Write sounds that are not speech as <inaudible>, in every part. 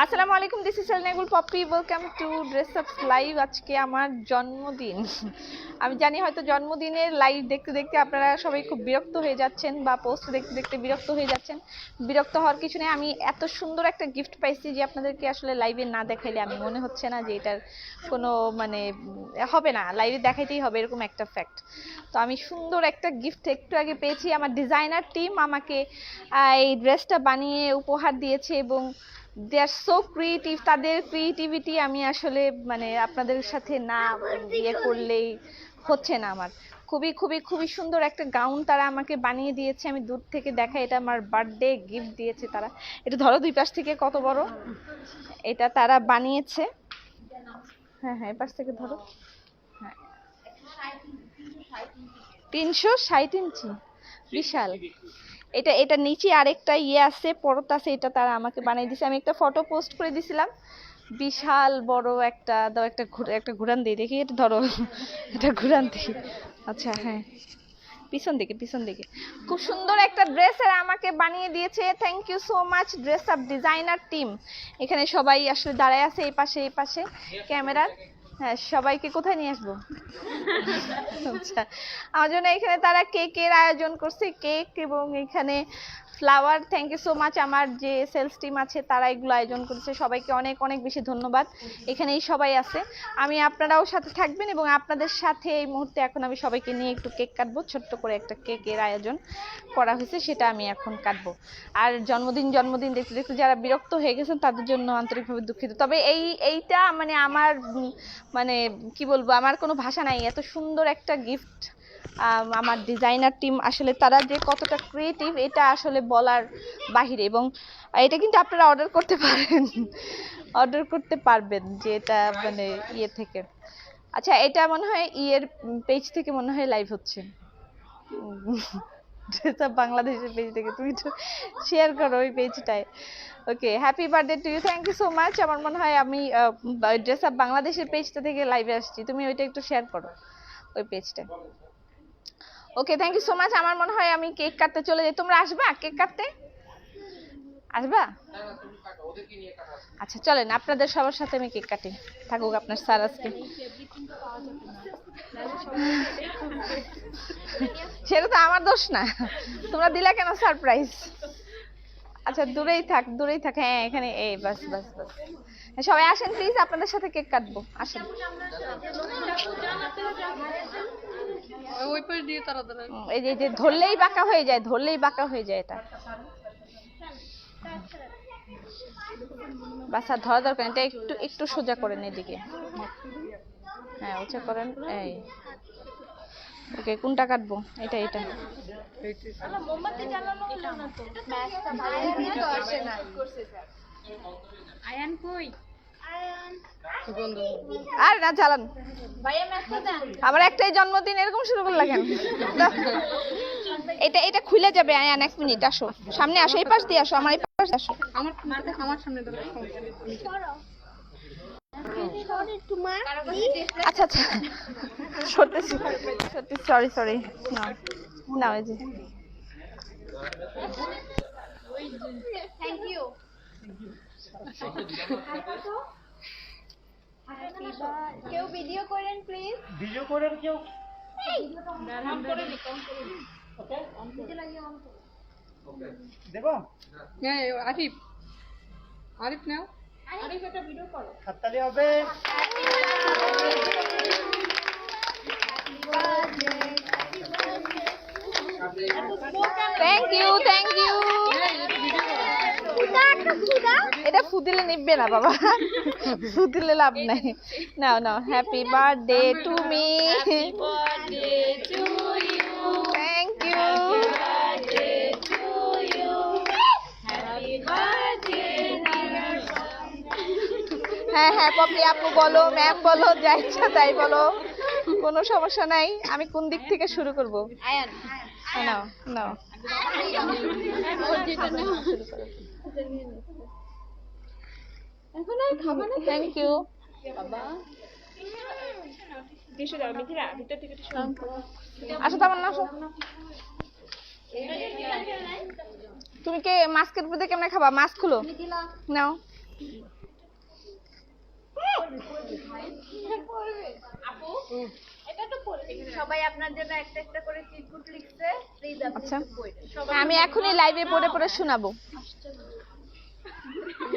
আসসালামু আলাইকুম this is সেলনেগুল Popy welcome to dress ups live আজকে আমার জন্মদিন। আমি জানি হয়তো জন্মদিনের লাইভ দেখতে দেখতে আপনারা সবাই খুব বিরক্ত হয়ে যাচ্ছেন বা পোস্ট দেখতে দেখতে বিরক্ত হয়ে যাচ্ছেন। বিরক্ত হওয়ার কিছু নেই। আমি এত সুন্দর একটা গিফট পাইছি যে আপনাদেরকে আসলে লাইভে না দেখাইলে আমি মনে হচ্ছে না যে এটার কোনো মানে হবে না। লাইভে দেখাইতেই হবে এরকম একটা ফ্যাক্ট তো আমি সুন্দর একটা গিফট একটু আগে পেয়েছি। আমার ডিজাইনার টিম আমাকে এই ড্রেসটা বানিয়ে উপহার দিয়েছে এবং দে আর সো ক্রিয়েটিভ তাদের ক্রিয়েটিভিটি আমি আসলে মানে আপনাদের সাথে না ইয়ে করলেই হচ্ছে না আমার। খুবই খুবই খুবই সুন্দর একটা গাউন তারা আমাকে বানিয়ে দিয়েছে, আমি দূর থেকে দেখা এটা আমার বার্থডে গিফট দিয়েছে তারা। এটা ধরো দুই পাশ থেকে কত বড়? এটা তারা বানিয়েছে। হ্যাঁ হ্যাঁ এপাশ থেকে ধরো। হ্যাঁ। তিনশো ষাট ইঞ্চি। বিশাল। এটা এটা নিচে আরেকটা ইয়ে আছে, পরত আছে, এটা তারা আমাকে বানিয়ে দিয়েছে আমি একটা ফটো পোস্ট করে দিছিলাম। বিশাল বড় একটা, দাও একটা একটা ঘুরান দিয়ে দেখি। এটা ধরো, এটা ঘুরান দিই আচ্ছা হ্যাঁ। পিছন দিকে পিছন দিকে। খুব সুন্দর একটা ড্রেস আমাকে বানিয়ে দিয়েছে। Thank you so much dress up designer team এখানে সবাই আসলে দাঁড়ায় আছে, এই পাশে এই পাশে। ক্যামেরার। হ্যাঁ সবাইকে কোথায় নিয়ে আসব? আচ্ছা আমার জন্য এখানে তারা কেকের আয়োজন করছে, কেক এবং এখানে flower thank you so much আমার যে সেলস টিম আছে, তারা এগুলো আয়োজন করেছে, সবাইকে অনেক অনেক বেশি ধন্যবাদ, এখানেই সবাই আছে। আমি আপনারাও সাথে থাকবেন এবং আপনাদের সাথে এই মুহূর্তে এখন আমি সবাইকে নিয়ে একটু কেক কাটবো, ছোট্ট করে একটা কেকের আয়োজন করা হয়েছে, সেটা আমি এখন কাটবো। আর জন্মদিন জন্মদিন দেখতে দেখতে যারা বিরক্ত হয়ে গেছেন, তাদের জন্য আন্তরিকভাবে দুঃখিত। তবে এই, এইটা মানে আমার মানে কি বলব, আমার কোনো ভাষা নাই। এত সুন্দর একটা গিফট আমার ডিজাইনার টিম আসলে তারা যে কতটা ক্রিয়েটিভ এটা আসলে বলার বাহিরে। এবং এটা কিন্তু আপনারা অর্ডার করতে পারেন অর্ডার করতে পারবেন যে এটা মানে ইয়ে থেকে। আচ্ছা এটা মনে হয় ইয়ের পেজ থেকে মনে হয় লাইভ হচ্ছে। ড্রেস আপ বাংলাদেশের পেজ থেকে তুমি একটু শেয়ার করো ওই পেজটায় okay happy birthday to you thank you so much আমার মনে হয় আমি ড্রেস আপ বাংলাদেশের পেজটা থেকে লাইভে আসছি। তুমি ওইটা একটু শেয়ার করো ওই পেজটা okay thank you so much আমার মনে হয় আমি কেক কাটতে চলে যাই। তোমরা আসবা কেক কাটতে? আসবা? আচ্ছা চলেন, আপনাদের সবার সাথে আমি কেক কাটি। থাকুক আপনার স্যার আজকে। সেটা তো আমার দোষ না। তোমরা দিলা কেন সারপ্রাইজ আচ্ছা দূরেই থাক দূরেই থাক। হ্যাঁ এখানে এই বাস বাস বাস। সবাই আসেন প্লিজ আপনাদের সাথে কেক কাটবো। আসেন। এই যে যে ধরলেই বাঁকা হয়ে যায় ধরলেই বাঁকা হয়ে যায় এটা। বাস ধরা দরকার এটা একটু একটু সোজা করেন এদিকে। হ্যাঁ উঁচা করেন এই। ওকে কোনটা কাটবো? এটা এটা। আয়ান কই? আর না চালান আমার একটাই জন্মদিন এরকম শুরু করলা কেন? এটা এটা খুলে যাবে আয়ান এক মিনিট আসো। সামনে আসো এই পাশ দিয়ে আসো আমার এই পাশ আসো। আমার আমার সামনে আচ্ছা আচ্ছা। সত্যি সত্যি সরি সরি না না ওই যে। কেউ ভিডিও করেন প্লিজ ভিডিও করেন কেউ? দেব হ্যাঁ আরিফ। আরিফ নাও হাততালি হবে। থ্যাংক ইউ থ্যাংক ইউ এটা ফুদিলে নিবে না বাবা। ফুদিলে লাভ নাই। নাও নাও happy birthday to me thank you হ্যাঁ হ্যাঁ পপি আপু বলো ম্যাম বলো যা ইচ্ছা তাই বলো। কোনো সমস্যা নাই আমি কোন দিক থেকে শুরু করব? নাও নাও। এখন আর খাব না। থ্যাংক ইউ আসো না আসো। তুমি কে মাস্কের দিয়ে কেমনে খাবা? মাস্ক খুলো। নাও। আমি এখনই লাইভে পড়ে পড়ে শোনাবো।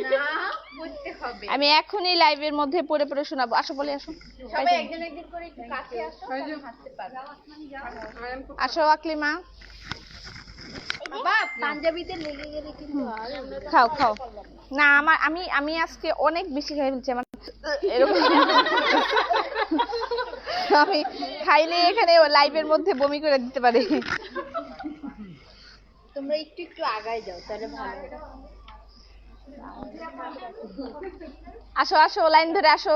না পড়তে হবে। আমি এখনই লাইভের মধ্যে পড়ে পড়ে শোনাবো। আসো বলে আসো। সবাই একজন একজন করে একটু কাছে আসো আকলিমা। খাও খাও। না। আমার আমি আমি আজকে অনেক বেশি খাই ফেলছি। আমার এরকম আমি খাইলে এখানে লাইভের মধ্যে বমি করে দিতে পারি। তোমরা একটু একটু আগায় যাও তাহলে ভালো আসো আসো লাইন ধরে আসো।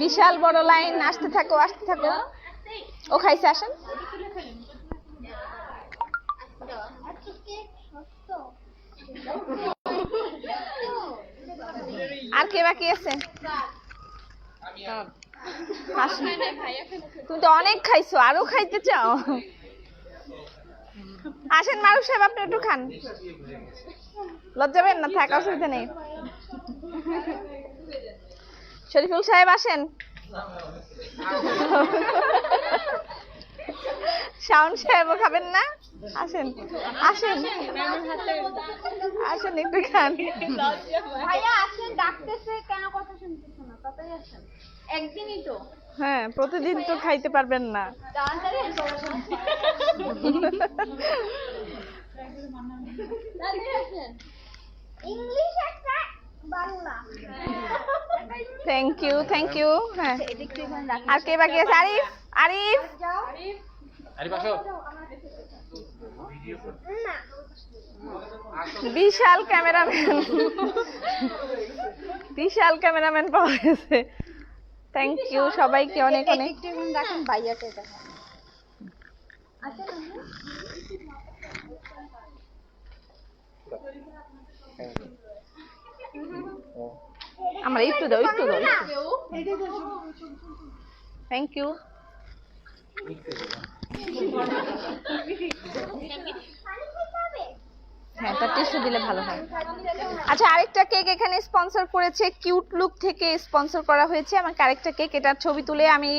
বিশাল বড় লাইন আসতে থাকো আসতে থাকো। ও খাইছে আসেন। আর কে বাকি আছে। তুমি তো অনেক খাইছো, আরও খাইতে চাও? আসেন মারুফ সাহেব, আপনি একটু খান। লজ্জাবেন না, থাকা, অসুবিধা নেই। শরীফুল সাহেব, আসেন। শাওন সাহেবও খাবেন না? আসেন আসেন। আসেন একটু খান। ভাইয়া আসেন ডাকতেছে কেন কথা শুনতেছো না? তাড়াতাড়ি আসেন। একদিনই তো। হ্যাঁ প্রতিদিন তো খাইতে পারবেন না। ইংলিশ একটা Bangla. Thank you thank you হ্যাঁ। আর কে বাকি আছে? আরিফ? আরিফ! বিশাল ক্যামেরাম্যান। বিশাল ক্যামেরাম্যান পাওয়া গেছে। থ্যাংক ইউ সবাইকে অনেক অনেক। দেখান আমার একটু দাও একটু দাও। থ্যাংক ইউ হ্যাঁ দিলে ভালো হয়। আচ্ছা আরেকটা কেক এখানে স্পন্সর করেছে কিউট লুক থেকে স্পন্সর করা হয়েছে। আমাকে আরেকটা কেক ছবি তুলে আমি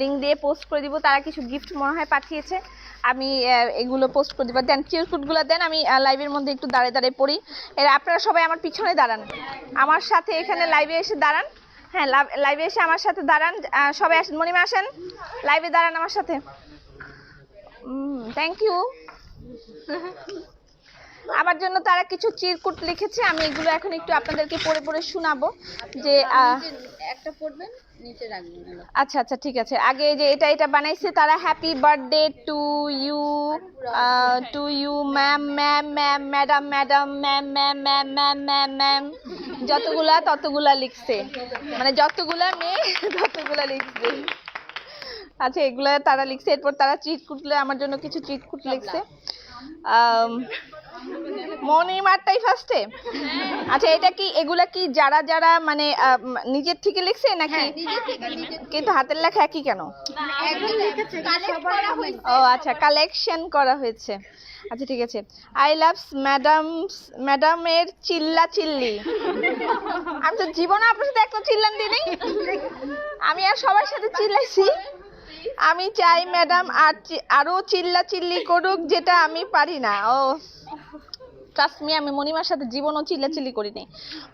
লিংক দিয়ে পোস্ট করে দিব। তারা কিছু গিফট মনে হয় পাঠিয়েছে। আমি এগুলো পোস্ট করে দিব। দেন দেন, আমি লাইভের মধ্যে একটু দাঁড়িয়ে দাঁড়িয়ে পড়ি। এরা, আপনারা সবাই আমার পিছনে দাঁড়ান। আমার সাথে এখানে লাইভে এসে দাঁড়ান। হ্যাঁ লাইভে এসে আমার সাথে দাঁড়ান। সবাই আসেন। মনিমা, আসেন। লাইভে দাঁড়ান আমার সাথে। থ্যাংক ইউ আমার জন্য তারা কিছু চিরকুট লিখেছে। আমি এগুলো এখন একটু আপনাদেরকে পড়ে পড়ে শোনাবো যে একটা পড়বেন? আচ্ছা আচ্ছা ঠিক আছে। আগে যে এটা এটা বানাইছে তারা happy birthday to you to you ma'am ma'am ma'am madam madam ma'am ma'am ma'am ma'am ma'am ma'am যতগুলা ততগুলা লিখছে। মানে যতগুলা মেয়ে ততগুলা লিখছে। আচ্ছা এগুলা তারা লিখছে। এরপর তারা চিটকুট আমার জন্য কিছু চিটকুট লিখছে। মনিমারটাই ফার্স্টে আচ্ছা এটা কি এগুলা কি যারা যারা মানে নিজের থেকে লিখছে নাকি কিন্তু হাতের লেখা একই কেন? ও আচ্ছা কালেকশন করা হয়েছে। আচ্ছা ঠিক আছে। আই লাভ ম্যাডাম ম্যাডামের চিল্লা চিল্লি আমি তো জীবনে আপনার সাথে একটা চিল্লান দিই আমি আর সবার সাথে চিল্লাইছি। আমি চাই ম্যাডাম আর চি- আরও চিল্লা চিল্লি করুক যেটা আমি পারি না। ও। ট্রাস্ট মি আমি মণিমার সাথে জীবনও চিল্লাচিল্লি করিনি।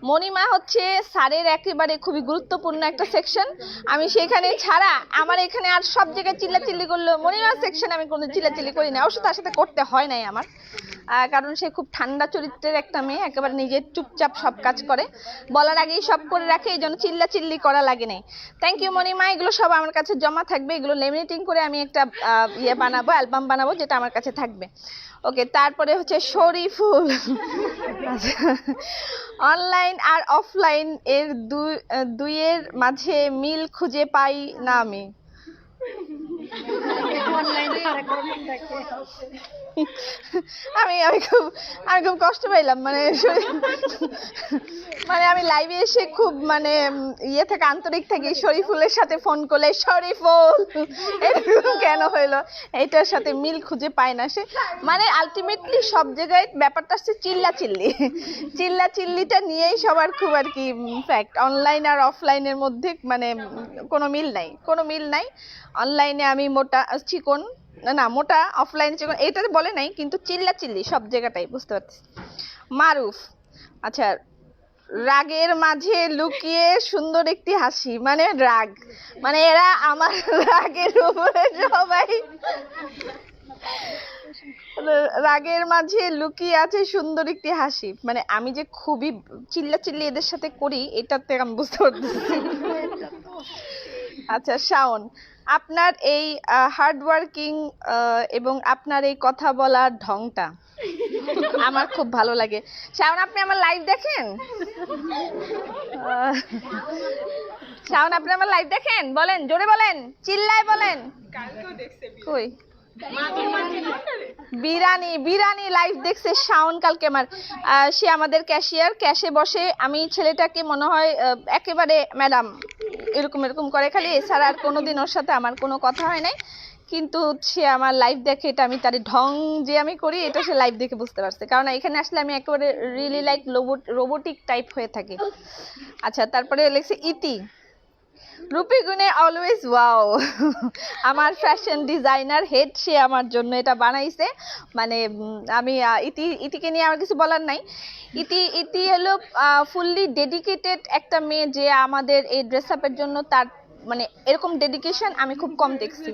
মণিমা হচ্ছে স্যারের একেবারে খুবই গুরুত্বপূর্ণ একটা সেকশন আমি সেখানে ছাড়া আমার এখানে আর সব জায়গায় চিল্লাচিল্লি করলেও মণিমার সেকশন আমি কোনো চিল্লাচিল্লি করি না অবশ্য তার সাথে করতে হয় নাই আমার। কারণ সে খুব ঠান্ডা চরিত্রের একটা মেয়ে, একেবারে নিজের চুপচাপ সব কাজ করে। বলার আগেই সব করে রাখে, এই জন্য চিল্লা চিল্লি করা লাগে নাই থ্যাংক ইউ মণিমা, এগুলো সব আমার কাছে জমা থাকবে। এগুলো লেমিনেটিং করে আমি একটা ইয়ে বানাবো, অ্যালবাম বানাবো, যেটা আমার কাছে থাকবে। ওকে তারপরে হচ্ছে শরীফুল অনলাইন আর অফলাইন এর দুই, দুইয়ের মাঝে মিল খুঁজে পাই না আমি। <laughs> আমি আমি খুব আমি খুব কষ্ট পাইলাম মানে <laughs> মানে আমি লাইভে এসে খুব মানে ইয়ে থেকে, আন্তরিক থাকি শরীফুলের সাথে ফোন করলে, শরীফুল! এরকম কেন হইল? এটার সাথে মিল খুঁজে পায় না সে। মানে আলটিমেটলি সব জায়গায় ব্যাপারটা হচ্ছে চিল্লা চিল্লি। চিল্লা চিল্লিটা নিয়েই সবার খুব আর কি ফ্যাক্ট অনলাইন আর অফলাইনের মধ্যে মানে কোনো মিল নাই। কোনো মিল নাই। অনলাইনে আমি মোটা চিকন, না না, মোটা অফলাইনে চিকন, এটা তো বলে নাই, কিন্তু চিল্লা চিল্লি সব জায়গাটাই, বুঝতে পারছি মারুফ আচ্ছা রাগের মাঝে লুকিয়ে সুন্দর একটি হাসি মানে রাগ মানে এরা আমার রাগের উপরে সবাই রাগের মাঝে লুকিয়ে আছে সুন্দর একটি হাসি মানে আমি যে খুবই চিল্লা চিল্লি এদের সাথে করি, এটাতে আমি বুঝতে পারতেছি। আচ্ছা শাওন আপনার এই হার্ড ওয়ার্কিং এবং আপনার এই কথা বলার ঢংটা? আমার খুব ভালো লাগে। শাওন, আপনি আমার লাইভ দেখেন? শাওন, আপনি আমার লাইভ দেখেন? বলেন, জোরে বলেন, চিল্লায় বলেন। কই? বিরানি বিরানি লাইভ দেখছে শাওন কালকে আমার। সে আমাদের ক্যাশিয়ার ক্যাশে বসে। আমি ছেলেটাকে মনে হয় একেবারে ম্যাডাম এরকম এরকম করে। খালি এছাড়া আর কোনোদিন ওর সাথে আমার কোনো কথা হয় নাই। কিন্তু সে আমার লাইভ দেখে এটা আমি তার ঢং যে আমি করি, এটা সে লাইভ দেখে বুঝতে পারছে। কারণ এখানে আসলে আমি একেবারে রিয়েলি লাইক রোবোটিক টাইপ হয়ে থাকি। আচ্ছা তারপরে লেখছে ইতি। রূপী গুণে অলওয়েজ ওয়াও <laughs> আমার ফ্যাশন ডিজাইনার হেড সে আমার জন্য এটা বানাইছে। মানে আমি ইতি, ইতিকে নিয়ে আমার কিছু বলার নাই। ইতি ইতি হলো ফুললি ডেডিকেটেড একটা মেয়ে যে আমাদের এই ড্রেস আপের জন্য তার মানে এরকম ডেডিকেশন আমি খুব কম দেখছি।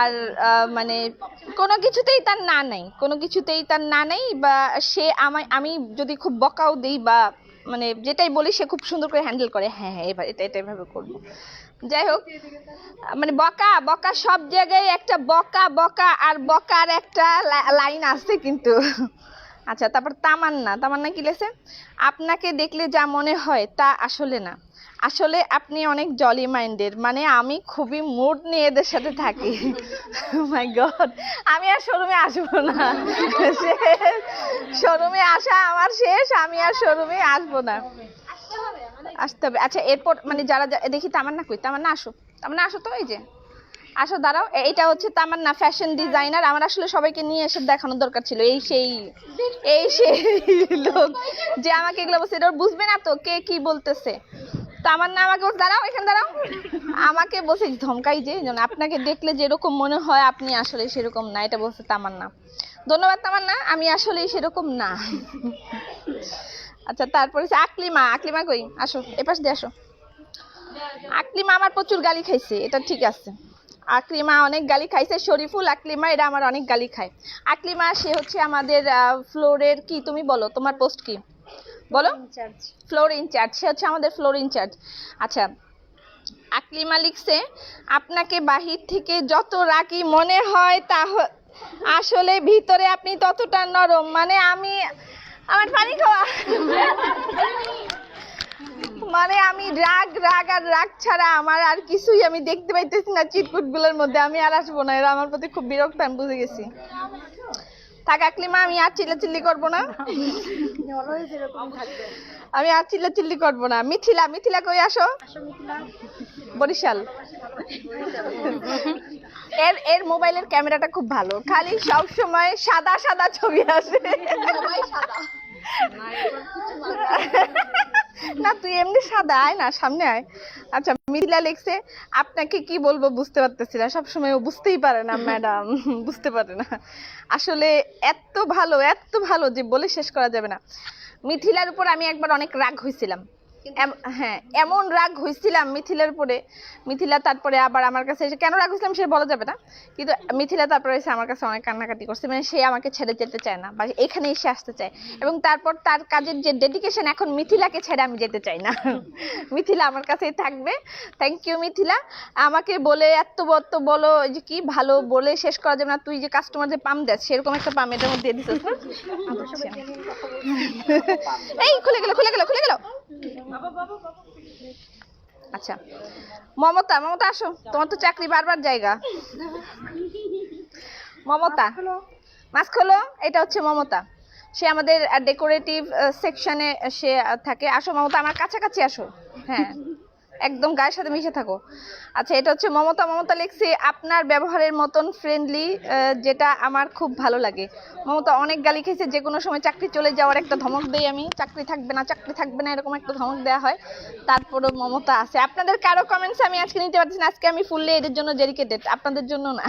আর মানে কোনো কিছুতেই তার না নাই। কোনো কিছুতেই তার না নাই বা সে আমায়, আমি যদি খুব বকাও দিই বা মানে যেটাই বলি সে খুব সুন্দর করে হ্যান্ডেল করে হ্যাঁ হ্যাঁ এবার এটা এটা এভাবে করব। যাই হোক মানে বকা বকা সব জায়গায় একটা বকা বকা আর বকার একটা লাইন আছে কিন্তু। আচ্ছা তারপর তামান্না তামান্না কি লেছে আপনাকে দেখলে যা মনে হয় তা আসলে না। আসলে আপনি অনেক জলি মাইন্ডের মানে আমি খুবই মুড নিয়ে এদের সাথে থাকি। মাই গড আমি আর শোরুমে আসব না। শোরুমে আসা আমার শেষ, আমি আর শোরুমে আসব না। আসতে হবে। আচ্ছা এরপর মানে যারা দেখি তামান্না কই? তামান্না, আসো। তামান্না, আসো তো এই যে। আসো, দাঁড়াও। এ- এটা হচ্ছে তামান্না ফ্যাশন ডিজাইনার আমার আসলে সবাইকে নিয়ে এসে দেখানোর দরকার ছিল। এই সেই এই সেই লোক যে আমাকে এগুলো বলছে, এটা বুঝবে না তো কে কি বলতেছে। তামান্না, আমাকে বলছে, দাঁড়াও, এখানে দাঁড়াও। আমাকে বলছে, ধমকাই যে, যেন আপনাকে দেখলে যেরকম মনে হয়, আপনি আসলে সেরকম না। এটা বলছে তামান্না। ধন্যবাদ তামার তামান্না, আমি আসলে সেরকম না। আচ্ছা তারপরে আকলিমা আকলিমা কই? আসো, এপাশ দিয়ে আসো। আকলিমা আমার প্রচুর গালি খাইছে, এটা ঠিক আছে। আকলিমা অনেক গালি খাইছে, শরীফুল আকলিমা, এরা আমার অনেক গালি খায়। আকলিমা, সে হচ্ছে আমাদের ফ্লোরের কি, তুমি বলো, তোমার পোস্ট কি? বলো? ফ্লোর ইনচার্জ সে হচ্ছে আমাদের ফ্লোর ইনচার্জ আচ্ছা আকলিমা লিখছে আপনাকে বাহির থেকে যত রাগি মনে হয় তা আসলে ভিতরে আপনি ততটা নরম। মানে আমি আমার পানি খাওয়া। মানে আমি রাগ রাগ আর রাগ ছাড়া আমার আর কিছুই আমি দেখতে পাইতেছি না চিটকুটগুলোর মধ্যে। আমি আর আসব না এরা আমার প্রতি খুব বিরক্ত আমি বুঝে গেছি। থাক আকলিমা আমি আর চিল্লাচিল্লি করব না। আমি আর চিল্লাচিল্লি করব না। মিথিলা মিথিলা কই আসো? বরিশাল। এর এর মোবাইলের ক্যামেরাটা খুব ভালো। খালি সব সময় সাদা সাদা ছবি আসে। না, তুই এমনি সাদা, আয় না, সামনে আয়। আচ্ছা মিথিলা লেখছে, আপনাকে কি বলব বুঝতে পারতেছি না। সবসময় ও বুঝতেই পারে না, ম্যাডাম, বুঝতে পারে না। আসলে এত ভালো এত ভালো যে বলে শেষ করা যাবে না। মিথিলার উপর আমি একবার অনেক রাগ হয়েছিলাম হ্যাঁ এমন রাগ হয়েছিলাম মিথিলার উপরে মিথিলা তারপরে আবার আমার কাছে এসে কেন রাগ হয়েছিলাম সে বলা যাবে না কিন্তু মিথিলা তারপরে এসে আমার কাছে অনেক কান্নাকাটি করছে মানে সে আমাকে ছেড়ে যেতে চায় না বা এখানে এসে আসতে চায় এবং তারপর তার কাজের যে ডেডিকেশন এখন মিথিলাকে ছেড়ে আমি যেতে চাই না। <laughs> মিথিলা আমার কাছেই থাকবে। Thank you Mithila. আমাকে বলে এত এত বলো যে কি ভালো বলে শেষ করা যাবে না তুই যে কাস্টমার যে পাম দেস সেরকম একটা পাম এটার মধ্যে দিয়ে দিছিস না আচ্ছা। এই খুলে গেল খুলে গেল খুলে গেল। আচ্ছা। মমতা মমতা আসো। তোমার তো চাকরি বারবার জায়গা। মমতা মাস্ক খোলো। এটা হচ্ছে মমতা। সে আমাদের ডেকোরেটিভ সেকশনে সে থাকে। আসো মমতা আমার কাছাকাছি আসো। হ্যাঁ। একদম গায়ের সাথে মিশে থাকো। আচ্ছা এটা হচ্ছে মমতা। মমতা লিখছে, আপনার ব্যবহারের মতন ফ্রেন্ডলি যেটা আমার খুব ভালো লাগে। মমতা, অনেক গালি খেয়েছে, যে কোনো সময় চাকরি চলে যাওয়ার একটা ধমক দেই আমি। চাকরি থাকবে না, চাকরি থাকবে না, এরকম একটা ধমক দেওয়া হয়। তারপরেও মমতা আছে। আপনাদের কারও কমেন্টস আমি আজকে নিতে পারছি না। আজকে আমি ফুললে এদের জন্য ডেডিকেটেড আপনাদের জন্য না।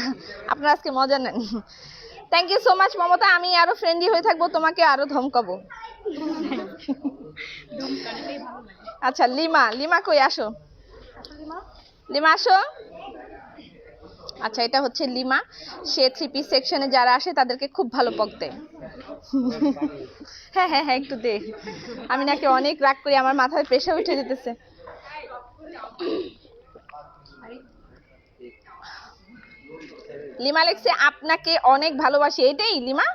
আপনারা আজকে মজা নেন। Thank you so much Mamata. আমি আরও ফ্রেন্ডলি হয়ে থাকব, তোমাকে আরও ধমকাবো। আচ্ছা লিমা লিমা কই? আসো। লিমা। আসো। আচ্ছা এটা হচ্ছে লিমা। সে থ্রি পিস সেকশনে যারা আসে তাদেরকে খুব ভালো পক দেয়। হ্যাঁ হ্যাঁ হ্যাঁ একটু দে। আমি নাকি অনেক রাগ করি আমার মাথায় প্রেশার উঠে যেতেছে। লিমা লিখছে আপনাকে অনেক ভালোবাসি। এটাই লিমা?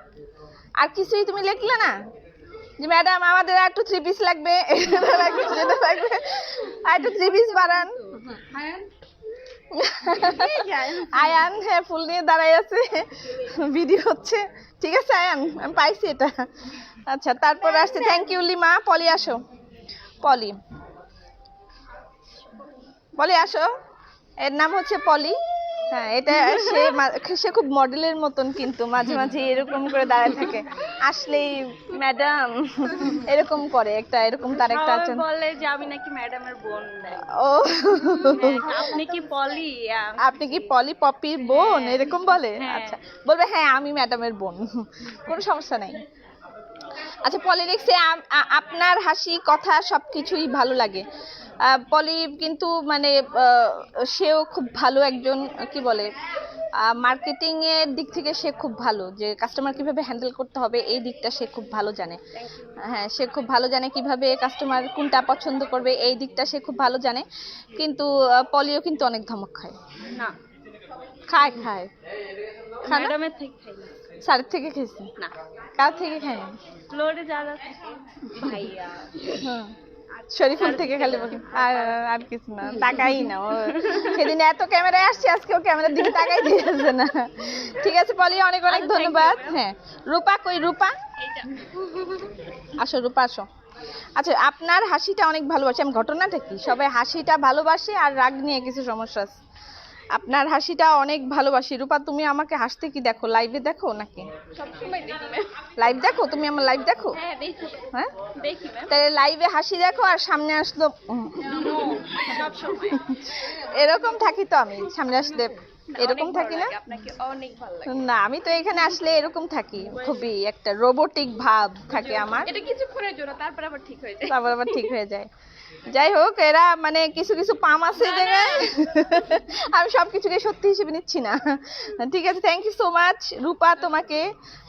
আর কিছুই তুমি লিখলে না? যে ম্যাডাম আমাদের আর একটু থ্রি পিস লাগবে। <laughs> এটা লাগবে সেটা লাগবে। আর একটু থ্রি পিস বাড়ান আয়ান আয়ান হ্যাঁ ফুল নিয়ে দাঁড়াই আছে। ভিডিও হচ্ছে। ঠিক আছে আয়ান? আমি পাইছি এটা। আচ্ছা তারপর আসছে। Thank you lima. পলি আসো। পলি। পলি আসো। এর নাম হচ্ছে পলি। হ্যাঁ এটা সে সে খুব মডেলের মতন কিন্তু মাঝে মাঝে এরকম করে দাঁড়ায় থাকে। আসলেই ম্যাডাম এরকম করে একটা এরকম তার একটা আছে বলে যে আমি নাকি ম্যাডামের বোন ও। আপনি কি পলি? আপনি কি পলি পপির বোন? এরকম বলে? হ্যাঁ। আচ্ছা বলবে হ্যাঁ আমি ম্যাডামের বোন। কোনো সমস্যা নাই। আচ্ছা পলি লিখছে আম- আ- আপনার হাসি কথা সব কিছুই ভালো লাগে। পলি কিন্তু মানে সেও খুব ভালো একজন কি বলে মার্কেটিং এর দিক থেকে সে খুব ভালো যে কাস্টমার কীভাবে হ্যান্ডেল করতে হবে এই দিকটা সে খুব ভালো জানে। হ্যাঁ সে খুব ভালো জানে কীভাবে কাস্টমার কোনটা পছন্দ করবে এই দিকটা সে খুব ভালো জানে। কিন্তু পলিও কিন্তু অনেক ধমক খায়। না। খায় খায়। খায় না? ম্যাডামের থেকে খাই না স্যারের থেকে খেয়েছি। না। কার থেকে খায়নি ফ্লোরে যারা ভাইয়া। হুম। শরীফুল থেকে খালি আর আর কিছু না তাকাই না। ও সেদিন এত ক্যামেরায় আসছে আজকে ও ক্যামেরার দিকে তাকাই দিয়েছে না। ঠিক আছে পলি অনেক অনেক ধন্যবাদ। হ্যাঁ রূপা কই রূপা? আসো রূপা আসো। আচ্ছা আপনার হাসিটা অনেক ভালোবাসে। আমি ঘটনাটা কি? সবাই হাসিটা ভালোবাসে আর রাগ নিয়ে কিছু সমস্যা আছে? আপনার হাসিটা অনেক ভালোবাসি। রূপা তুমি আমাকে হাসতে কি দেখো? লাইভে দেখো নাকি? লাইভ দেখো তুমি আমার লাইভ দেখো? হ্যাঁ হ্যাঁ? তাহলে লাইভে হাসি দেখো আর সামনে আসলো এরকম থাকি তো আমি সামনে আসলে এরকম থাকি না? লাগে, অনেক ভালো না আমি তো এখানে আসলে এরকম থাকি খুবই একটা রোবোটিক ভাব থাকে আমার। এটা কিছুক্ষণের জন্য তারপর আবার ঠিক হয়ে যায়। তারপর আবার ঠিক হয়ে যায়। যাই হোক এরা মানে কিছু কিছু পাম আছে জায়গায়। <laughs> আমি সব কিছুকে সত্যি হিসেবে নিচ্ছি না। ঠিক আছে thank you so much Rupa তোমাকে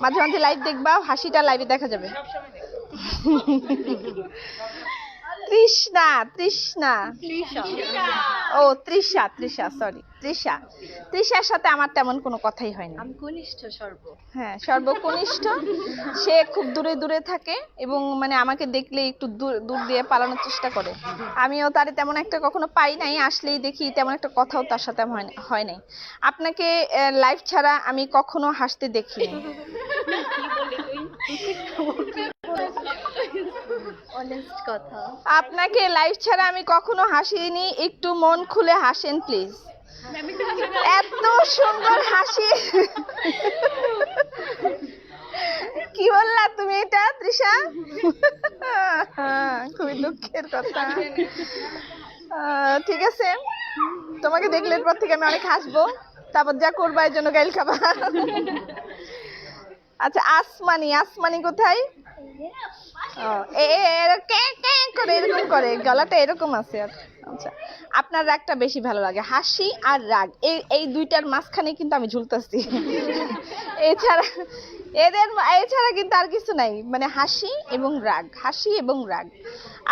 মাঝে মাঝে লাইভ দেখবা হাসিটা লাইভে দেখা যাবে। <laughs> তৃষ্ণা তৃষ্ণা। ও তৃষা তৃষা সরি তৃষা। তৃষার সাথে আমার তেমন কোনো কথাই হয়নি। আমি কনিষ্ঠ সর্ব। হ্যাঁ সর্বকনিষ্ঠ। সে খুব দূরে দূরে থাকে এবং মানে আমাকে দেখলে একটু দূর দূর দিয়ে পালানোর চেষ্টা করে। আমিও তার তেমন একটা কখনো পাই নাই আসলেই দেখি তেমন একটা কথাও তার সাথে হয় না- হয় নাই। আপনাকে লাইভ ছাড়া আমি কখনো হাসতে দেখিনি। <laughs> অনেস্ট কথা। আপনাকে লাইভ ছাড়া আমি কখনো হাসিনি, একটু মন খুলে হাসেন প্লিজ এত সুন্দর হাসি। কি বললা তুমি এটা, তৃষা? খুবই দুঃখের কথা। ঠিক আছে। তোমাকে দেখলে এরপর থেকে আমি অনেক হাসবো। তারপর যা করবা এর জন্য গাইল খাবা। আচ্ছা আসমানি আসমানি কোথায়? এরকম করে গলাটা এরকম আছে। আচ্ছা আপনার রাগটা বেশি ভালো লাগে, হাসি আর রাগ এই এই দুইটার মাঝখানে কিন্তু আমি ঝুলতেছি। এছাড়া, এদের এছাড়া কিন্তু আর কিছু নাই মানে হাসি এবং রাগ, হাসি এবং রাগ।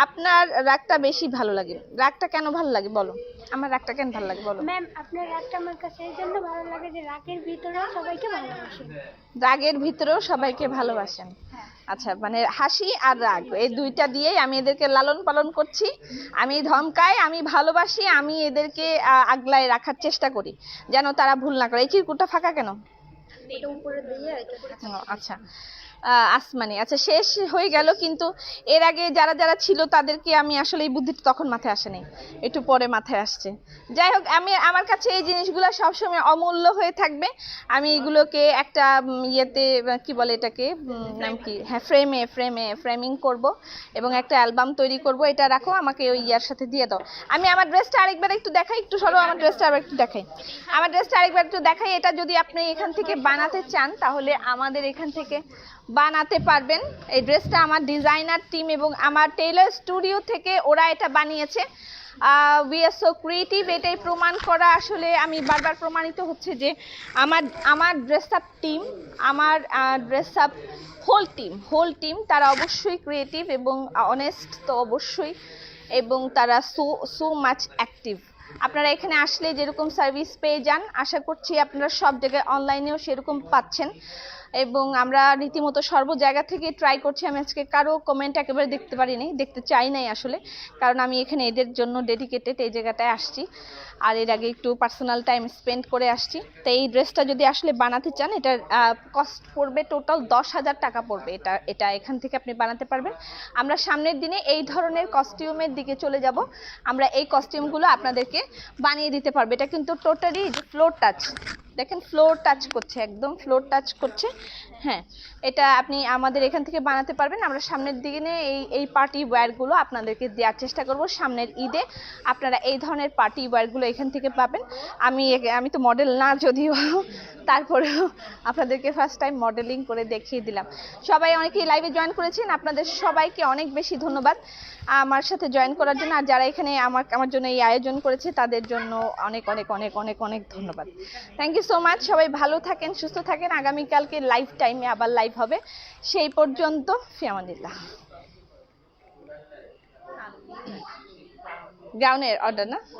আপনার রাগটা বেশি ভালো লাগে, রাগটা কেন ভালো লাগে বলো? আমার রাগটা কেন ভালো লাগে বলো? ম্যাম আপনার রাগটা আমার কাছে এই জন্য ভালো লাগে যে রাগের ভিতরেও সবাইকে ভালোবাসেন। রাগের ভিতরেও সবাইকে ভালোবাসেন। আচ্ছা মানে হাসি আর রাগ এই দুইটা দিয়েই আমি এদেরকে লালন পালন করছি। আমি ধমকাই আমি ভালোবাসি আমি এদেরকে আগলায় রাখার চেষ্টা করি যেন তারা ভুল না করে। এই চিরকুটটা ফাঁকা কেন? আচ্ছা। আসমানি। আচ্ছা শেষ হয়ে গেল, কিন্তু এর আগে যারা যারা ছিল তাদেরকে আমি আসলে এই বুদ্ধিটা তখন মাথায় আসেনি। একটু পরে মাথায় আসছে। যাই হোক, আমি, আমার কাছে এই জিনিসগুলো সবসময় অমূল্য হয়ে থাকবে। আমি এগুলোকে একটা ইয়েতে, কি বলে এটাকে নাম কি? হ্যাঁ ফ্রেমে ফ্রেমে ফ্রেমিং করব এবং একটা অ্যালবাম তৈরি করব। এটা রাখো, আমাকে ওই ইয়ার সাথে দিয়ে দাও। আমি আমার ড্রেসটা আরেকবার একটু দেখাই, একটু সরো, আমার ড্রেসটা আবার একটু দেখাই। আমার ড্রেসটা আরেকবার একটু দেখাই, এটা যদি আপনি এখান থেকে বানাতে চান, তাহলে আমাদের এখান থেকে বানাতে পারবেন। এই ড্রেসটা আমার ডিজাইনার টিম এবং আমার টেইলর স্টুডিও থেকে ওরা এটা বানিয়েছে। উই আর সো ক্রিয়েটিভ এটাই প্রমাণ করা। আসলে আমি বারবার প্রমাণিত হচ্ছে যে আমার আমার ড্রেস আপ টিম আমার dress up whole team whole team তারা অবশ্যই ক্রিয়েটিভ এবং অনেস্ট তো অবশ্যই এবং তারা সো সো মাচ অ্যাক্টিভ আপনারা এখানে আসলে যেরকম সার্ভিস পেয়ে যান, আশা করছি আপনারা সব জায়গায় অনলাইনেও সেরকম পাচ্ছেন। এবং আমরা রীতিমতো সর্ব জায়গা থেকে ট্রাই করছি। আমি আজকে কারও কমেন্ট একেবারে দেখতে পারিনি, দেখতে চাই নাই আসলে। কারণ আমি এখানে এদের জন্য ডেডিকেটেড এই জায়গাটায় আসছি। আর এর আগে একটু পার্সোনাল টাইম স্পেন্ড করে আসছি। তো এই ড্রেসটা যদি আসলে বানাতে চান, এটার কস্ট পড়বে টোটাল দশ হাজার টাকা পড়বে। এটা এটা এখান থেকে আপনি বানাতে পারবেন। আমরা সামনের দিনে এই ধরনের কস্টিউমের দিকে চলে যাব। আমরা এই কস্টিউমগুলো আপনাদেরকে বানিয়ে দিতে পারব। এটা কিন্তু টোটালি ফ্লোর টাচ দেখেন ফ্লোর টাচ করছে, একদম ফ্লোর টাচ করছে। হ্যাঁ এটা আপনি আমাদের এখান থেকে বানাতে পারবেন। আমরা সামনের দিনে এই এই পার্টি ওয়্যারগুলো আপনাদেরকে দেওয়ার চেষ্টা করব সামনের ঈদে। আপনারা এই ধরনের পার্টি ওয়্যারগুলো এখান থেকে পাবেন। আমি আমি তো মডেল না যদিও, তারপরেও আপনাদেরকে ফার্স্ট টাইম মডেলিং করে দেখিয়ে দিলাম। সবাই অনেকেই লাইভে জয়েন করেছেন, আপনাদের সবাইকে অনেক বেশি ধন্যবাদ আমার সাথে জয়েন করার জন্য। আর যারা এখানে আমার আমার জন্য এই আয়োজন করেছে, তাদের জন্য অনেক অনেক অনেক অনেক অনেক ধন্যবাদ। থ্যাংক ইউ সো মাচ সবাই ভালো থাকেন, সুস্থ থাকেন। আগামীকালকে লাইভ টাইমে আবার লাইভ হবে। সেই পর্যন্ত ফিয়ামানিল্লাহ। গাউনের অর্ডার না?